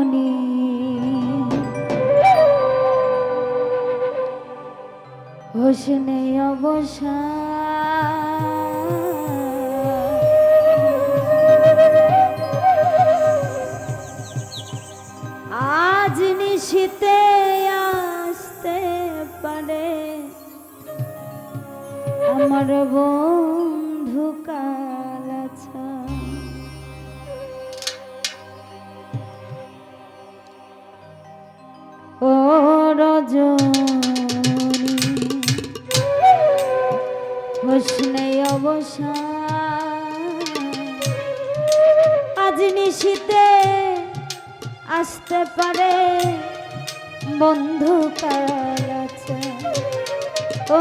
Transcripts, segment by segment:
রজনী হোসনে অবসা। আজ নিশিতে আসতে পারে। আমার বন্ধু রজনী হোসনে অবসা আজ নিশিতে আসতে পারে বন্ধু কাছে ও,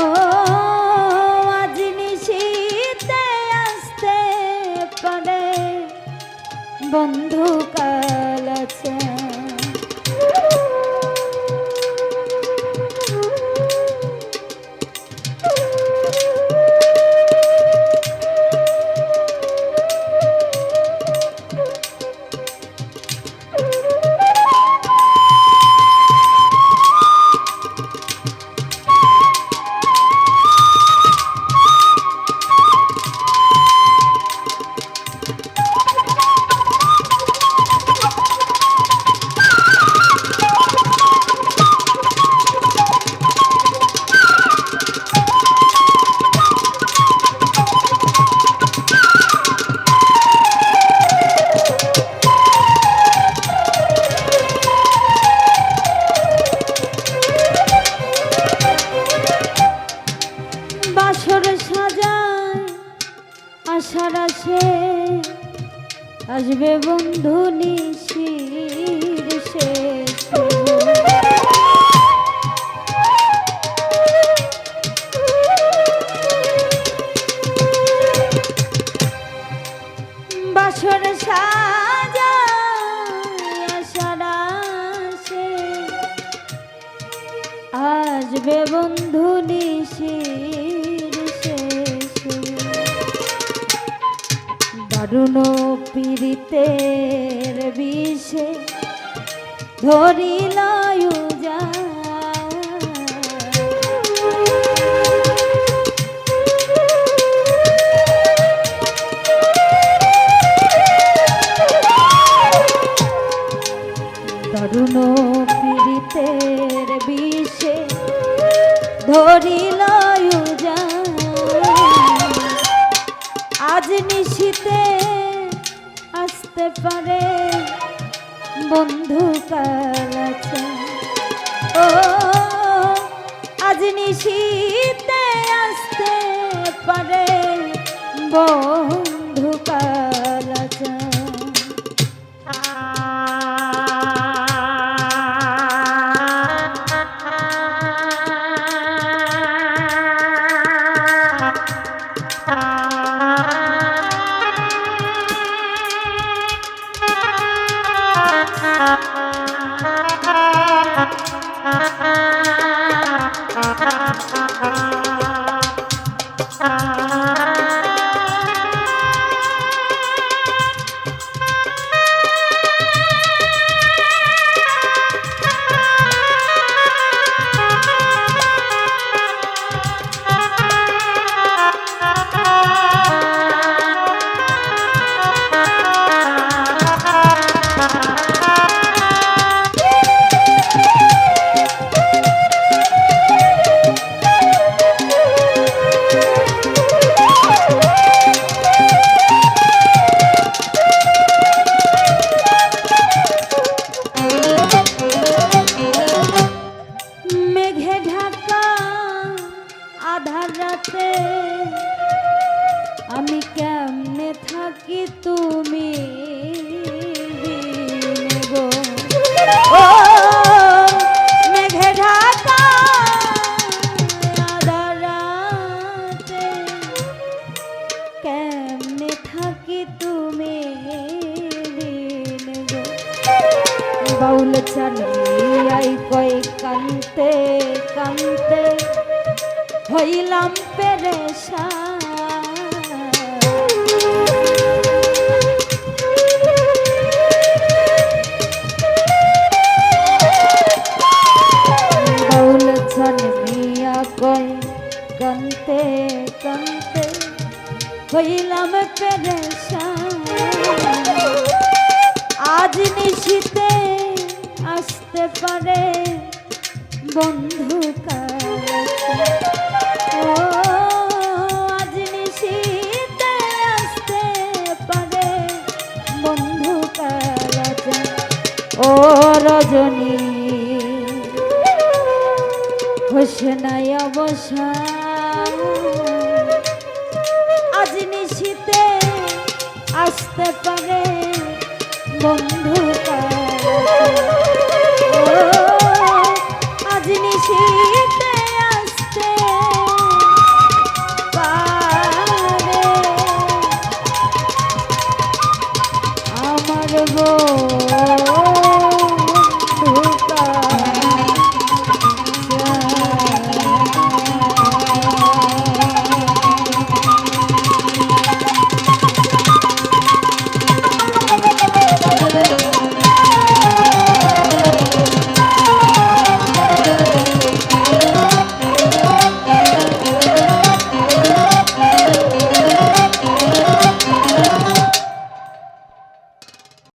আজ নিশিতে আসতে পারে বন্ধু বাসর সাজায় আশার আসে। আসবে বন্ধু নিশির শেষে। আসবে বন্ধু নিশির দারুণ পীড়িতের বিষে ধরিল যা তরুণ পীড়িতের বিষে ধরিল যা আজ নিশিতে আসতে পারে বন্ধু কাছে ও আজ নিশিতে আসতে পারে বন্ধু বাউল চালিয়াই কই কান্তে কান্তে। হইলাম পেরেশা বাউল চালিয়া কই কান্তে কান্তে। হইলাম পেরেশা আজ নিশিতে আসতে পারে বন্ধু ও আজ আসতে পারে রজনী হোসনাই অবসা আসতে পারে বন্ধু কাছে।